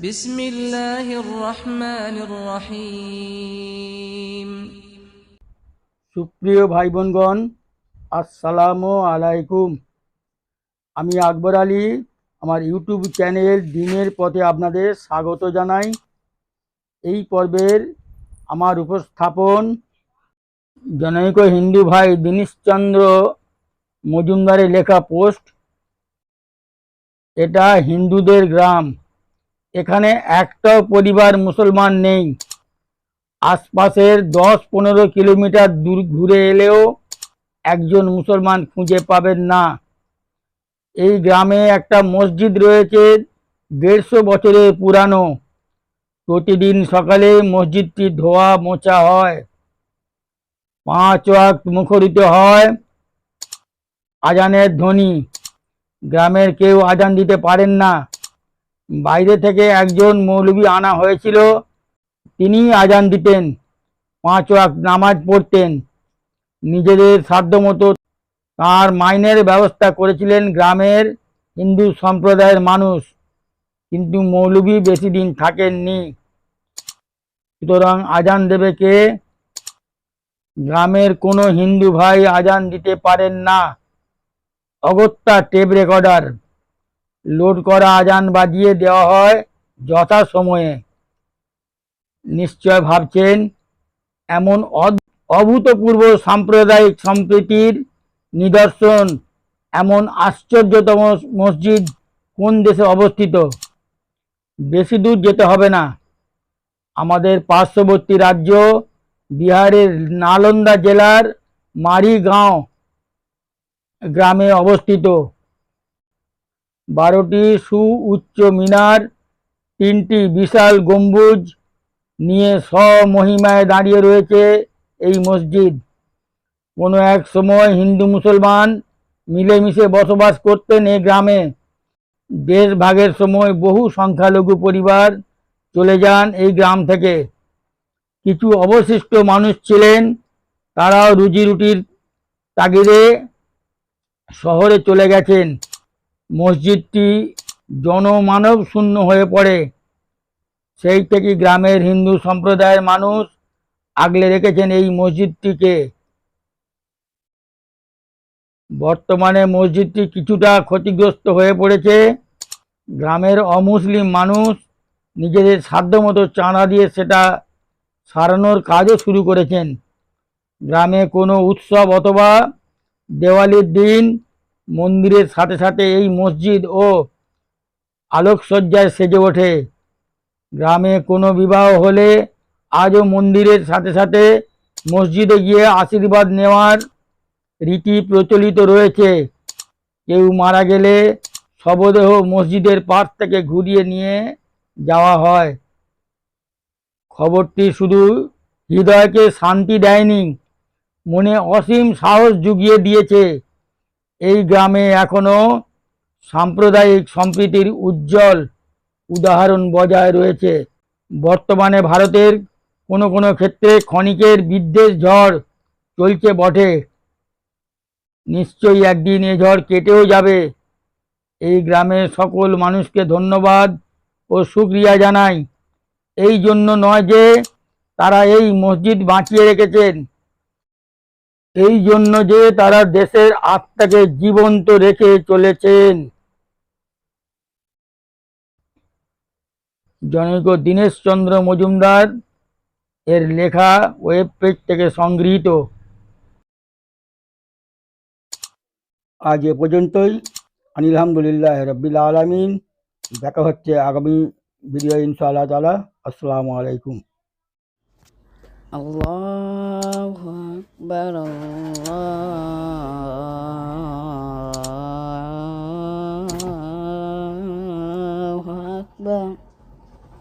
بسم الله الرحمن الرحيم সুপ্রিয় ভাই বোনগণ আসসালামু আলাইকুম আমি আকবর আলী আমার ইউটিউব চ্যানেল দিনের পথে আপনাদের স্বাগত জানাই এই পর্বের আমার উপস্থাপন জনৈক হিন্দু ভাই দীনেশচন্দ্র মজুমদারের লেখা পোস্ট এটা হিন্দুদের গ্রাম এখানে একটাও পরিবার মুসলমান নেই। আশপাশের দশ পনেরো কিলোমিটার দূর ঘুরে এলেও একজন মুসলমান খুঁজে পাবেন না। এই গ্রামে একটা মসজিদ রয়েছে, দেড়শো বছরের পুরানো। প্রতিদিন সকালে মসজিদটি ধোয়া মোছা হয়, পাঁচ ওয়াক্ত মুখরিত হয়, আজানের ধ্বনি। গ্রামের কেউ আজান দিতে পারেন না। বাইরে থেকে একজন মৌলবি আনা হয়েছিল। তিনি আজান দিতেন, পাঁচ ওয়াক্ত নামাজ পড়তেন। নিজেদের সাধ্যমতো তার মাইনের ব্যবস্থা করেছিলেন গ্রামের হিন্দু সম্প্রদায়ের মানুষ। কিন্তু মৌলবি বেশি দিন থাকেননি। সুতরাং আজান দেবে কে গ্রামের কোনো হিন্দু ভাই আজান দিতে পারেন না। অগত্যা টেপ রেকর্ডার লোড করা আজান বাজিয়ে দেওয়া হয় যথা সময়ে নিশ্চয় ভাবছেন, এমন অভূতপূর্ব সাম্প্রদায়িক সম্প্রীতির নিদর্শন, এমন আশ্চর্যতম মসজিদ কোন দেশে অবস্থিত? বেশি দূর যেতে হবে না। আমাদের পার্শ্ববর্তী রাজ্য বিহারের নালন্দা জেলার মারিগাঁও গ্রামে অবস্থিত। বারোটি সুউচ্চ মিনার, তিনটি বিশাল গম্বুজ নিয়ে স্বমহিমায় দাঁড়িয়ে রয়েছে এই মসজিদ। কোনো এক সময় হিন্দু মুসলমান মিলেমিশে বসবাস করতেন এই গ্রামে। দেশ ভাগের সময় বহু সংখ্যালঘু পরিবার চলে যান এই গ্রাম থেকে। কিছু অবশিষ্ট মানুষ ছিলেন, তারাও রুজি রুটির তাগিদে শহরে চলে গেছেন। মসজিদটি জনমানব শূন্য হয়ে পড়ে। সেই থেকে গ্রামের হিন্দু সম্প্রদায়ের মানুষ আগলে রেখেছেন এই মসজিদটিকে? বর্তমানে মসজিদটি কিছুটা ক্ষতিগ্রস্ত হয়ে পড়েছে। গ্রামের অমুসলিম মানুষ নিজেদের সাধ্যমতো চাঁদা দিয়ে সেটা সারানোর কাজও শুরু করেছেন। গ্রামে কোনো উৎসব অথবা দেওয়ালির দিন মন্দিরের সাথে সাথে এই মসজিদ ও আলোকসজ্জায় সেজে ওঠে। গ্রামে কোনো বিবাহ হলে আজও মন্দিরের সাথে সাথে মসজিদে গিয়ে আশীর্বাদ নেওয়ার রীতি প্রচলিত রয়েছে। কেউ মারা গেলে শবদেহ মসজিদের পাশ থেকে ঘুরিয়ে নিয়ে যাওয়া হয়। খবরটি শুধু হৃদয়কে শান্তি দেয়নি, মনে অসীম সাহস জুগিয়ে দিয়েছে। এই গ্রামে এখনও সাম্প্রদায়িক সম্প্রীতির উজ্জ্বল উদাহরণ বজায় রয়েছে। বর্তমানে ভারতের কোনো কোনো ক্ষেত্রে ক্ষণিকের বিদ্বেষ ঝড় চলছে বটে। নিশ্চয়ই একদিন এ ঝড় কেটেও যাবে। এই গ্রামের সকল মানুষকে ধন্যবাদ ও সুক্রিয়া জানাই। এই জন্য নয় যে তারা এই মসজিদ বাঁচিয়ে রেখেছেন। এই জন্য যে তারা দেশের আত্মাকে জীবন্ত রেখে চলেছেন। জনৈক দীনেশচন্দ্র মজুমদার এর লেখা ওয়েব পেজ থেকে সংগৃহীত। আজ এ পর্যন্তই। আলহামদুলিল্লাহ রব্বিল আলমিন। দেখা হচ্ছে আগামী ভিডিও ইনশাআল্লাহ তালা আসসালামু আলাইকুম। Allahu Akbar, Allah.